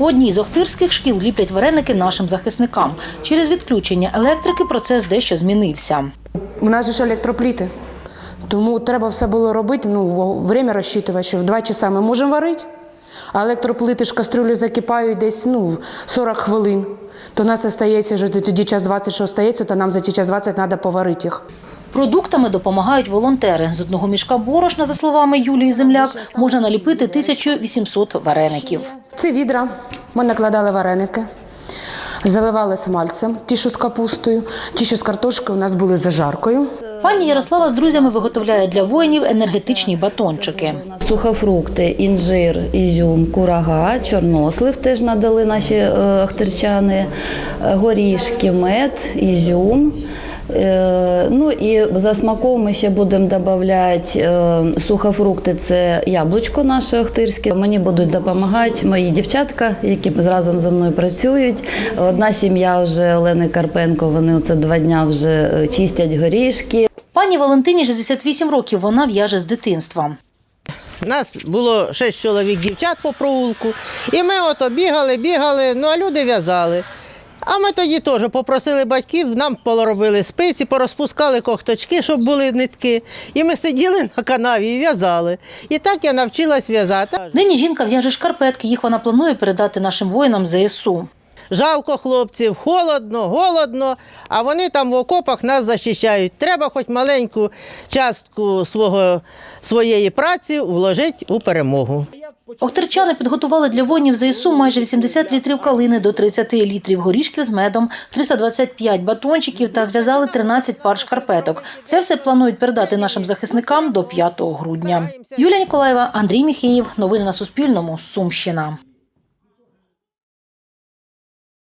У одній з охтирських шкіл ліплять вареники нашим захисникам. Через відключення електрики процес дещо змінився. У нас же ж електропліти. Тому треба все було робити, ну, время розчитувати, що в 2 часа ми можемо варити, а електроплити ж кастрюлі закипають десь ну, 40 хвилин. То нас остається вже тоді час 20, що остається, то нам за ті час 20 треба поварити їх. Продуктами допомагають волонтери. З одного мішка борошна, за словами Юлії Земляк, можна наліпити 1800 вареників. Ці відра ми накладали вареники, заливали смальцем, ті, що з капустою, ті, що з картошкою, у нас були з зажаркою. Пані Ярослава з друзями виготовляє для воїнів енергетичні батончики. Сухофрукти, інжир, ізюм, курага, чорнослив теж надали наші е, ахтирчани, е, горішки, мед, ізюм. Е, Ну і за смаком ми ще будемо додавати е, сухофрукти, це яблучко наше охтирське. Мені будуть допомагати мої дівчатка, які разом зі мною працюють. Одна сім'я вже Олени Карпенко, вони оце два дня вже е, чистять горішки. Пані Валентині 68 років. Вона в'яже з дитинства. Нас було шість чоловік дівчат по провулку, і ми ото бігали, бігали, ну а люди в'язали. А ми тоді теж попросили батьків, нам поробили спиці, порозпускали когточки, щоб були нитки. І ми сиділи на канаві і в'язали. І так я навчилась в'язати. Нині жінка в'яже шкарпетки. Їх вона планує передати нашим воїнам ЗСУ. Жалко хлопців, холодно, голодно, а вони там в окопах нас захищають. Треба хоч маленьку частку свого, своєї праці вложити у перемогу. Охтирчани підготували для воїнів ЗСУ майже 80 літрів калини до 30 літрів горішків з медом, 325 батончиків та зв'язали 13 пар шкарпеток. Це все планують передати нашим захисникам до 5 грудня. Юлія Ніколаєва, Андрій Міхеєв. Новини на Суспільному. Сумщина.